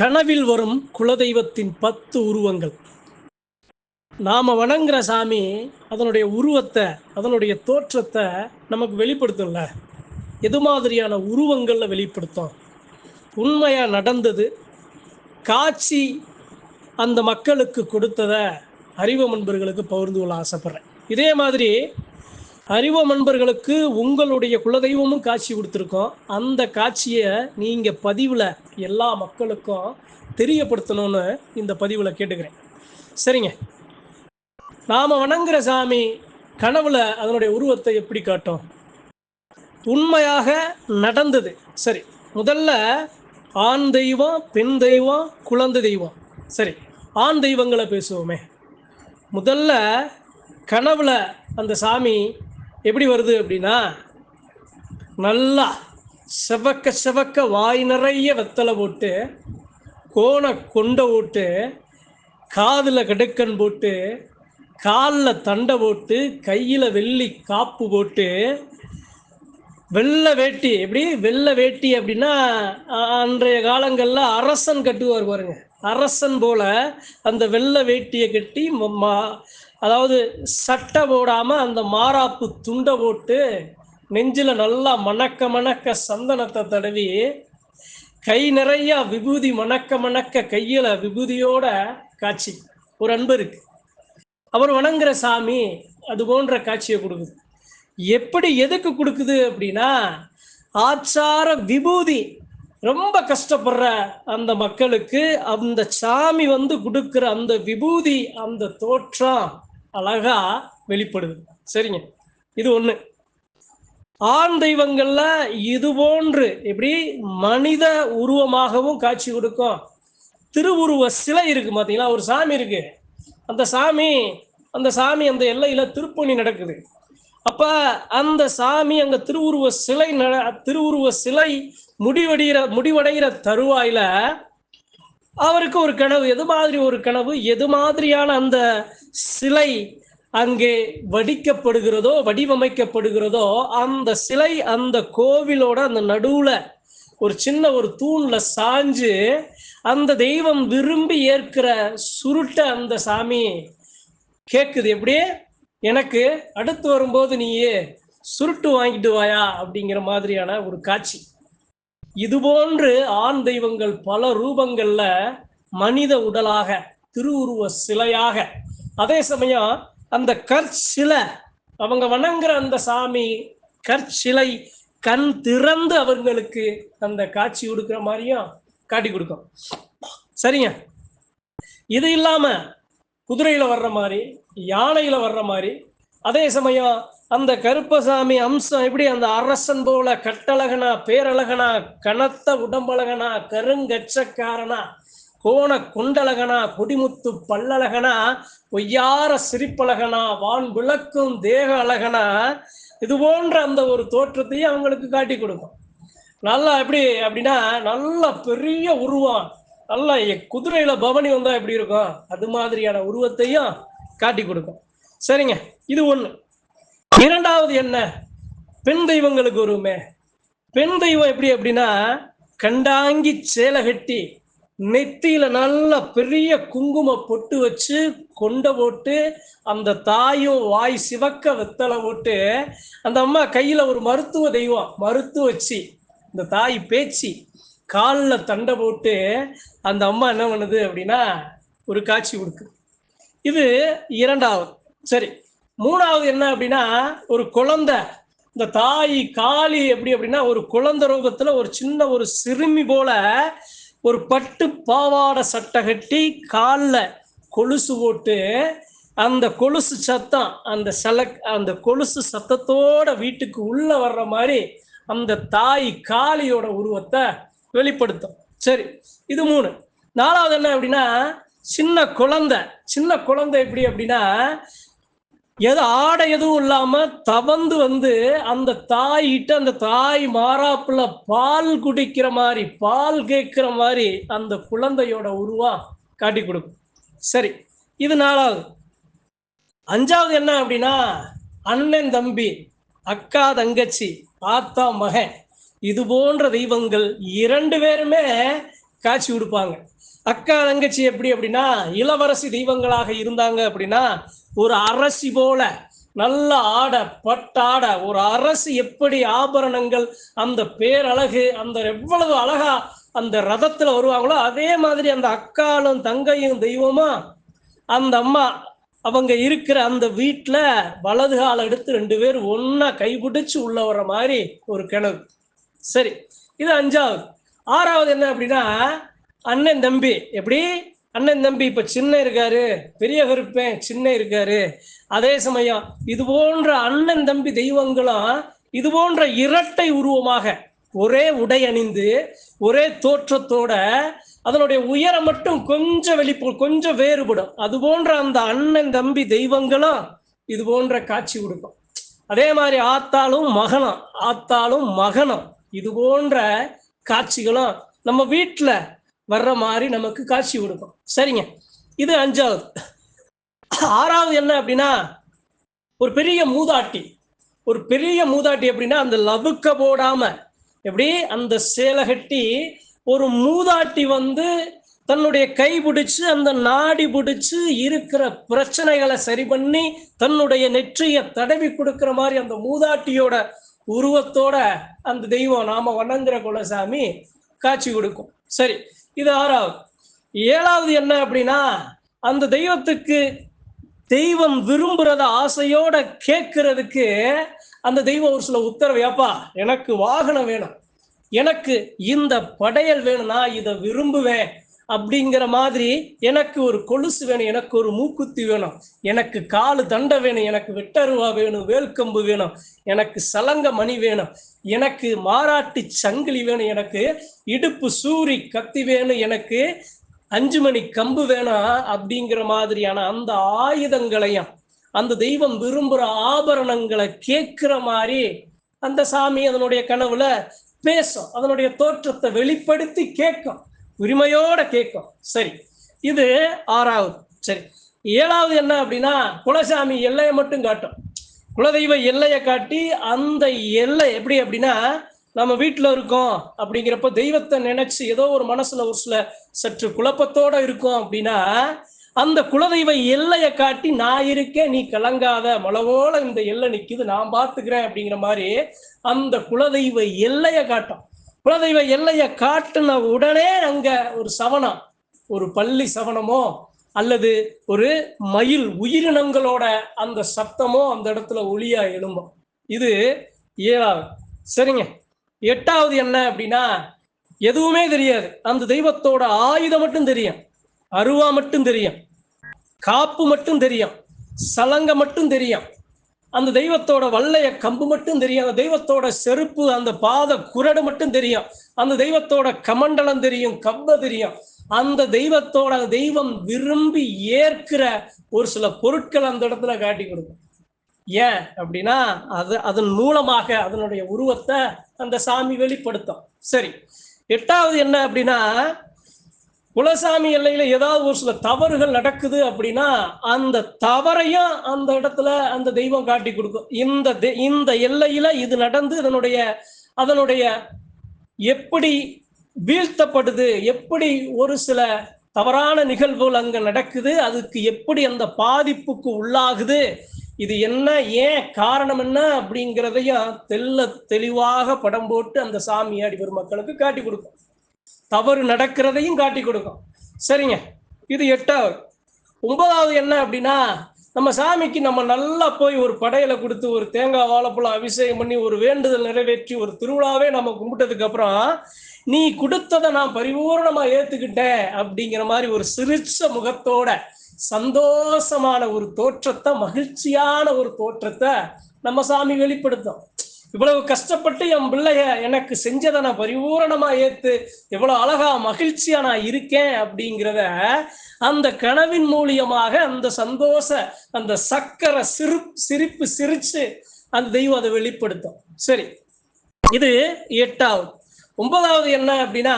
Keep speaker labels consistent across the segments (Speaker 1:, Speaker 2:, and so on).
Speaker 1: கனவில் வரும் குலதெய்வத்தின் பத்து உருவங்கள். நாம் வணங்குற சாமி அதனுடைய உருவத்தை அதனுடைய தோற்றத்தை நமக்கு வெளிப்படுத்தும்ல. எது மாதிரியான உருவங்களில் வெளிப்படுத்தும்? உண்மையாக நடந்தது காட்சி அந்த மக்களுக்கு கொடுத்ததை அறிவு நண்பர்களுக்கு பகிர்ந்து கொள்ள ஆசைப்பட்றேன். இதே மாதிரி அறிவ நண்பர்களுக்கு உங்களுடைய குலதெய்வமும் காட்சி கொடுத்துருக்கோம். அந்த காட்சியை நீங்கள் பதிவில் எல்லா மக்களுக்கும் தெரியப்படுத்தணும்னு இந்த பதிவில் கேட்டுக்கிறேன். சரிங்க. நாம் வணங்குற சாமி கனவுல அதனுடைய உருவத்தை எப்படி காட்டும்? உண்மையாக நடந்தது. சரி முதல்ல ஆண் தெய்வம் பெண் தெய்வம் குழந்தை தெய்வம். சரி ஆண் தெய்வங்களை பேசுவோமே. முதல்ல கனவுல அந்த சாமி எப்படி வருது அப்படின்னா நல்லா செவக்க செவக்க வாய் நிறைய வெத்தலை போட்டு கோண கொண்டை போட்டு காதில் கடுக்கன் போட்டு காலில் தண்டை போட்டு கையில் வெள்ளி காப்பு போட்டு வெள்ளை வேட்டி எப்படி வெள்ளை வேட்டி அப்படின்னா அன்றைய காலங்களில் அரசன் கட்டுவார் பாருங்க. அரசன் போல அந்த வெள்ளை வேட்டியை கட்டி அதாவது சட்டை போடாமல் அந்த மாறாப்பு துண்டை போட்டு நெஞ்சில் நல்லா மணக்க மணக்க சந்தனத்தை தடவி கை நிறைய விபூதி மணக்க மணக்க கையில் விபூதியோட காட்சி. ஒரு அன்பு இருக்கு. அவர் வணங்குற சாமி அது போன்ற காட்சியை கொடுக்குது. எப்படி எதுக்கு கொடுக்குது அப்படின்னா ஆச்சார விபூதி ரொம்ப கஷ்டப்படுற அந்த மக்களுக்கு அந்த சாமி வந்து கொடுக்குற அந்த விபூதி அந்த தோற்றம் அழகா வெளிப்படுது. சரிங்க. இது ஒண்ணு. ஆண் தெய்வங்கள்ல இது போன்று எப்படி மனித உருவமாகவும் காட்சி கொடுக்கும். திருவுருவ சிலை இருக்கு பாத்தீங்களா? ஒரு சாமி இருக்கு. அந்த சாமி அந்த சாமி அந்த எல்லையில திருப்பணி நடக்குது. அப்ப அந்த சாமி அங்க திருவுருவ சிலை நட- திருவுருவ சிலை முடிவடைகிற முடிவடைகிற தருவாயில அவருக்கு ஒரு கனவு. எது மாதிரி ஒரு கனவு? எது மாதிரியான அந்த சிலை அங்கே வடிக்கப்படுகிறதோ வடிவமைக்கப்படுகிறதோ அந்த சிலை அந்த கோவிலோட அந்த நடுவுல ஒரு சின்ன ஒரு தூண்ல சாஞ்சு அந்த தெய்வம் விரும்பி ஏற்கிற சுருட்ட அந்த சாமி கேக்குது. எப்படியே? எனக்கு அடுத்து வரும்போது நீயே சுருட்டு வாங்கிட்டு வாயா அப்படிங்கிற மாதிரியான ஒரு காட்சி. இது போன்று ஆண் தெய்வங்கள் பல ரூபங்கள்ல மனித உடலாக திருவுருவ சிலையாக அதே சமயம் அந்த கற்சிலை அவங்க வணங்குற அந்த சாமி கற்சிலை கண் திறந்து அவர்களுக்கு அந்த காட்சி கொடுக்குற மாதிரியும் காட்டி கொடுக்கும். சரிங்க? இது இல்லாம குதிரையில வர்ற மாதிரி யானையில வர்ற மாதிரி அதே சமயம் அந்த கருப்பசாமி அம்சம் எப்படி அந்த அரசன் போல கட்டழகனா பேரழகனா கனத்த உடம்பழகனா கருங்கச்சக்காரனா கோண குண்டலகனா கொடிமுத்து பல்லழகனா ஒய்யார சிரிப்பழகனா வான் விளக்கும் தேக அழகனா இது போன்ற அந்த ஒரு தோற்றத்தையும் அவங்களுக்கு காட்டி கொடுக்கும். நல்லா எப்படி அப்படின்னா நல்ல பெரிய உருவம். நல்லா குதிரையில பவனி வந்தா எப்படி இருக்கும்? அது மாதிரியான உருவத்தையும் காட்டி கொடுக்கும். சரிங்க இது ஒண்ணு. இரண்டாவது என்ன? பெண் தெய்வங்களுக்கு உருவமே. பெண் தெய்வம் எப்படி அப்படின்னா கண்டாங்கி சேலை கட்டி நெத்தியில நல்ல பெரிய குங்கும பொட்டு வச்சு கொண்டை போட்டு அந்த தாயும் வாய் சிவக்க வெத்தலை போட்டு அந்த அம்மா கையில ஒரு மருத்துவ தெய்வம் மருத்துவ வச்சு இந்த தாய் பேச்சு. காலில் தண்டை போட்டு அந்த அம்மா என்ன பண்ணுது அப்படின்னா ஒரு காட்சி கொடுக்குது இது இரண்டாவது. சரி மூணாவது என்ன அப்படின்னா ஒரு குழந்தை. இந்த தாய் காளி எப்படி அப்படின்னா ஒரு குழந்தை ரூபத்துல ஒரு சின்ன ஒரு சிறுமி போல ஒரு பட்டு பாவாடை சட்டை கட்டி காலில் கொலுசு போட்டு அந்த கொலுசு சத்தம் அந்த செலக் அந்த கொலுசு சத்தத்தோட வீட்டுக்கு உள்ள வர்ற மாதிரி அந்த தாய் காளியோட உருவத்தை வெளிப்படுத்தும். சரி இது மூணு. நாலாவது என்ன அப்படின்னா சின்ன குழந்தை. சின்ன குழந்தை எப்படி அப்படின்னா எது ஆடை எதுவும் இல்லாம தவந்து வந்து அந்த தாயிட்ட அந்த தாய் மாறாப்புல பால் குடிக்கிற மாதிரி பால் கேட்கிற மாதிரி அந்த குழந்தையோட உருவா காட்டி கொடுக்கும். சரி இது நாலாவது. அஞ்சாவது என்ன அப்படின்னா அண்ணன் தம்பி அக்கா தங்கச்சி ஆத்தா மகன் இது போன்ற தெய்வங்கள் இரண்டு பேருமே காட்சி கொடுப்பாங்க அக்கா தங்கச்சி எப்படி அப்படின்னா இளவரசி தெய்வங்களாக இருந்தாங்க அப்படின்னா ஒரு அரசி போல நல்ல ஆடை பட்டாட ஒரு அரசு எப்படி ஆபரணங்கள் அந்த பேரழகு அந்த எவ்வளவு அழகா அந்த ரதத்துல வருவாங்களோ அதே மாதிரி அந்த அக்காலும் தங்கையும் தெய்வமா அந்த அம்மா அவங்க இருக்கிற அந்த வீட்டில் வலது கால எடுத்து ரெண்டு பேர் ஒன்றா கைபிடிச்சு உள்ள வர்ற மாதிரி ஒரு கிணறு. சரி இது அஞ்சாவது. ஆறாவது என்ன அப்படின்னா அண்ணன் தம்பி எப்படி? அண்ணன் தம்பி இப்ப சின்ன இருக்காரு பெரிய கருப்பேன் சின்ன இருக்காரு. அதே சமயம் இது போன்ற அண்ணன் தம்பி தெய்வங்களும் இது போன்ற இரட்டை உருவமாக ஒரே உடை அணிந்து ஒரே தோற்றத்தோட அதனுடைய உயரம் மட்டும் கொஞ்சம் வெளிப்பு கொஞ்சம் வேறுபடும். அது போன்ற அந்த அண்ணன் தம்பி தெய்வங்களும் இது போன்ற காட்சி கொடுக்கும். அதே மாதிரி ஆத்தாலும் மகனம் ஆத்தாலும் மகனம் இது போன்ற காட்சிகளும் நம்ம வீட்டில் வர்ற மாதிரி நமக்கு காட்சி கொடுக்கும். சரிங்க. இது அஞ்சாவது. ஆறாவது என்ன அப்படின்னா ஒரு பெரிய மூதாட்டி. ஒரு பெரிய மூதாட்டி அப்படின்னா அந்த லவுக்க போடாம எப்படி அந்த சேலை கட்டி ஒரு மூதாட்டி வந்து தன்னுடைய கை பிடிச்சு அந்த நாடி பிடிச்சு இருக்கிற பிரச்சனைகளை சரி பண்ணி தன்னுடைய நெற்றியை தடவி கொடுக்குற மாதிரி அந்த மூதாட்டியோட உருவத்தோட அந்த தெய்வம் நாம வணங்குற குலசாமி காட்சி கொடுக்கும். சரி. இது ஆறாவது. ஏழாவது என்ன அப்படின்னா அந்த தெய்வத்துக்கு தெய்வம் விரும்புறத ஆசையோட கேட்கறதுக்கு அந்த தெய்வம் ஒரு சில உத்தரவு ஏப்பா எனக்கு வாகனம் வேணும். எனக்கு இந்த படையல் வேணும் நான் இதை விரும்புவேன். அப்படிங்கிற மாதிரி எனக்கு ஒரு கொலுசு வேணும் எனக்கு ஒரு மூக்குத்தி வேணும் எனக்கு காலு தண்டை வேணும் எனக்கு வெட்டருவா வேணும் வேல்கம்பு வேணும் எனக்கு சலங்க மணி வேணும் எனக்கு மாராட்டி சங்கிலி வேணும் எனக்கு இடுப்பு சூரி கத்தி வேணும் எனக்கு அஞ்சு மணி கம்பு வேணும் அப்படிங்கிற மாதிரியான அந்த ஆயுதங்களையும் அந்த தெய்வம் விரும்புகிற ஆபரணங்களை கேட்குற மாதிரி அந்த சாமி அதனுடைய கனவுல பேசும் அதனுடைய தோற்றத்தை வெளிப்படுத்தி கேட்கும். உரிமையோட கேட்கும். சரி. இது ஆறாவது. சரி. ஏழாவது என்ன அப்படின்னா குலசாமி எல்லையை மட்டும் காட்டும். குலதெய்வ எல்லையை காட்டி அந்த எல்லை எப்படி அப்படின்னா நம்ம வீட்டில் இருக்கோம் அப்படிங்கிறப்ப தெய்வத்தை நினைச்சு ஏதோ ஒரு மனசுல ஒரு சில சற்று குழப்பத்தோட இருக்கும் அப்படின்னா அந்த குலதெய்வ எல்லையை காட்டி நான் இருக்கேன் நீ கலங்காத மலவோல இந்த எல்லை நிற்குது நான் பார்த்துக்கிறேன் அப்படிங்கிற மாதிரி அந்த குலதெய்வ எல்லையை காட்டும். குலதெய்வ எல்லையை காட்டின உடனே அங்க ஒரு சவனம் ஒரு பள்ளி சவனமோ அல்லது ஒரு மயில் உயிரினங்களோட அந்த சத்தமோ அந்த இடத்துல ஒளியா எழும்பும். இது ஏழாவது. சரிங்க. எட்டாவது என்ன அப்படின்னா எதுவுமே தெரியாது. அந்த தெய்வத்தோட ஆயுதம் மட்டும் தெரியும். அருவா மட்டும் தெரியும். காப்பு மட்டும் தெரியும். சலங்க மட்டும் தெரியும். அந்த தெய்வத்தோட வல்லைய கம்பு மட்டும் தெரியும் அந்த தெய்வத்தோட செருப்பு அந்த பாத குரடு மட்டும் தெரியும் அந்த தெய்வத்தோட கமண்டலம் தெரியும் கம்ப தெரியும். அந்த தெய்வத்தோட தெய்வம் விரும்பி ஏற்கிற ஒரு சில பொருட்கள் அந்த இடத்துல காட்டி கொடுக்கும். ஏன் அப்படின்னா அது அதன் மூலமாக அதனுடைய உருவத்தை அந்த சாமி வெளிப்படுத்தும். சரி எட்டாவது என்ன அப்படின்னா குலசாமி எல்லையில ஏதாவது ஒரு சில தவறுகள் நடக்குது அப்படின்னா அந்த தவறையும் அந்த இடத்துல அந்த தெய்வம் காட்டி கொடுக்கும். இந்த தெ- இந்த எல்லையில இது நடந்து இதனுடைய அதனுடைய எப்படி வீழ்த்தப்படுது எப்படி ஒரு சில தவறான நிகழ்வுகள் அங்க நடக்குது அதுக்கு எப்படி அந்த பாதிப்புக்கு உள்ளாகுது இது என்ன ஏன் காரணம் என்ன அப்படிங்கிறதையும் தெல்ல தெளிவாக படம் போட்டு அந்த சாமியாடி பெருமக்களுக்கு காட்டி கொடுக்கும். தவறு நடக்கிறதையும் காட்டி கொடுக்கும். சரிங்க. இது எட்டாவது. ஒன்பதாவது என்ன அப்படின்னா நம்ம சாமிக்கு நம்ம நல்லா போய் ஒரு படையில கொடுத்து ஒரு தேங்காய் வாழைப்பழம் அபிஷேகம் பண்ணி ஒரு வேண்டுதல் நிறைவேற்றி ஒரு திருவிழாவே நம்ம கும்பிட்டதுக்கு அப்புறம் நீ கொடுத்ததை நான் பரிபூர்ணமா ஏத்துக்கிட்டேன் அப்படிங்கிற மாதிரி ஒரு சிரிச்ச முகத்தோட சந்தோஷமான ஒரு தோற்றத்தை மகிழ்ச்சியான ஒரு தோற்றத்தை நம்ம சாமி வெளிப்படுத்தும். இவ்வளவு கஷ்டப்பட்டு என் பிள்ளைய எனக்கு செஞ்சதை நான் பரிபூரணமா ஏத்து எவ்வளவு அழகா மகிழ்ச்சியா நான் இருக்கேன் அப்படிங்கிறத அந்த கனவின் மூலியமாக அந்த சந்தோஷ அந்த சக்கர சிறு சிரிப்பு சிரிச்சு அந்த தெய்வம் அதை வெளிப்படுத்தும். சரி இது எட்டாவது. ஒன்பதாவது என்ன அப்படின்னா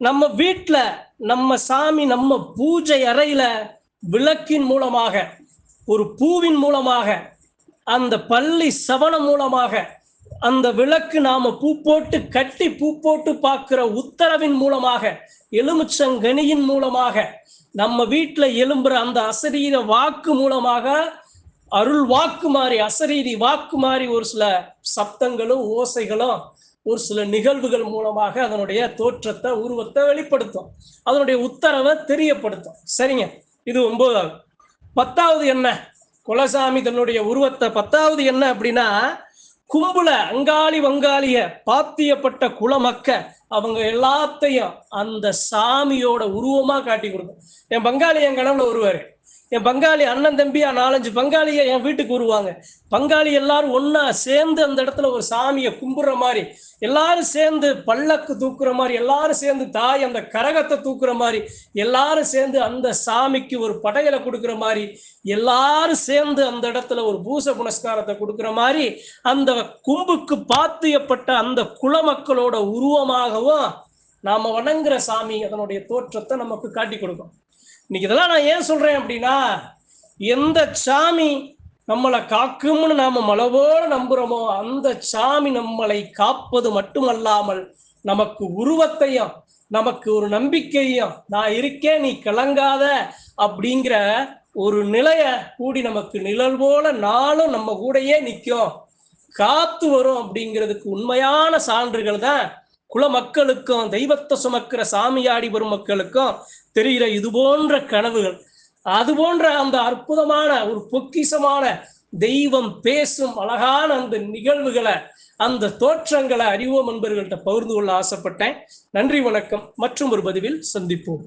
Speaker 1: நம்ம வீட்டில் நம்ம சாமி நம்ம பூஜை அறையில விளக்கின் மூலமாக ஒரு பூவின் மூலமாக அந்த பள்ளி சவனம் மூலமாக அந்த விளக்கு நாம பூ போட்டு கட்டி பூ போட்டு பார்க்கிற உத்தரவின் மூலமாக எலுமிச்சங்கனியின் மூலமாக நம்ம வீட்டில் எழும்புற அந்த அசரீர வாக்கு மூலமாக அருள் வாக்கு மாறி அசரீரி வாக்கு மாறி ஒரு சில சப்தங்களும் ஓசைகளும் ஒரு சில நிகழ்வுகள் மூலமாக அதனுடைய தோற்றத்தை உருவத்தை வெளிப்படுத்தும். அதனுடைய உத்தரவை தெரியப்படுத்தும். சரிங்க? இது ஒன்பதாவது பத்தாவது என்ன? குலசாமி தன்னுடைய உருவத்தை பத்தாவது என்ன அப்படின்னா கும்புல அங்காளி வங்காளிய பாத்தியப்பட்ட குலமக்க அவங்க எல்லாத்தையும் அந்த சாமியோட உருவமா காட்டி கொடுக்கும். என் பங்காளி என் கனவுல வருவாரு என் பங்காளி அண்ணன் தம்பியா நாலஞ்சு பங்காளிய என் வீட்டுக்கு வருவாங்க. பங்காளி எல்லாரும் ஒன்னா சேர்ந்து அந்த இடத்துல ஒரு சாமியை கும்பிடுற மாதிரி எல்லாரும் சேர்ந்து பல்லக்கு தூக்குற மாதிரி எல்லாரும் சேர்ந்து தாய் அந்த கரகத்தை தூக்குற மாதிரி எல்லாரும் சேர்ந்து அந்த சாமிக்கு ஒரு படையலை கொடுக்குற மாதிரி எல்லாரும் சேர்ந்து அந்த இடத்துல ஒரு பூச புனஸ்காரத்தை கொடுக்குற மாதிரி அந்த கும்புக்கு பாத்தியப்பட்ட அந்த குல மக்களோட உருவமாகவும் நாம வணங்குற சாமி அதனுடைய தோற்றத்தை நமக்கு காட்டி கொடுக்கும். இன்னைக்கு இதெல்லாம் நான் ஏன் சொல்றேன் அப்படின்னா எந்த சாமி நம்மளை காக்கும்னு நாம மலவோட நம்புறோமோ அந்த சாமி நம்மளை காப்பது மட்டுமல்லாமல் நமக்கு உருவத்தையும் நமக்கு ஒரு நம்பிக்கையும் நான் இருக்கேன் நீ கலங்காத அப்படிங்கிற ஒரு நிலைய கூடி நமக்கு நிழல் போல நாளும் நம்ம கூடயே நிற்கும். காத்து வரும் அப்படிங்கிறதுக்கு உண்மையான சான்றுகள் தான் குல மக்களுக்கும் தெய்வத்தை சுமக்கிற சாமியாடி வரும் மக்களுக்கும் தெரிகிற இது போன்ற கனவுகள் அது போன்ற அந்த அற்புதமான ஒரு பொக்கிசமான தெய்வம் பேசும் அழகான அந்த நிகழ்வுகளை அந்த தோற்றங்களை அறிவோம் என்பவர்கள்ட்ட பகிர்ந்து கொள்ள ஆசைப்பட்டேன். நன்றி வணக்கம். மற்றும் ஒரு பதிவில் சந்திப்போம்.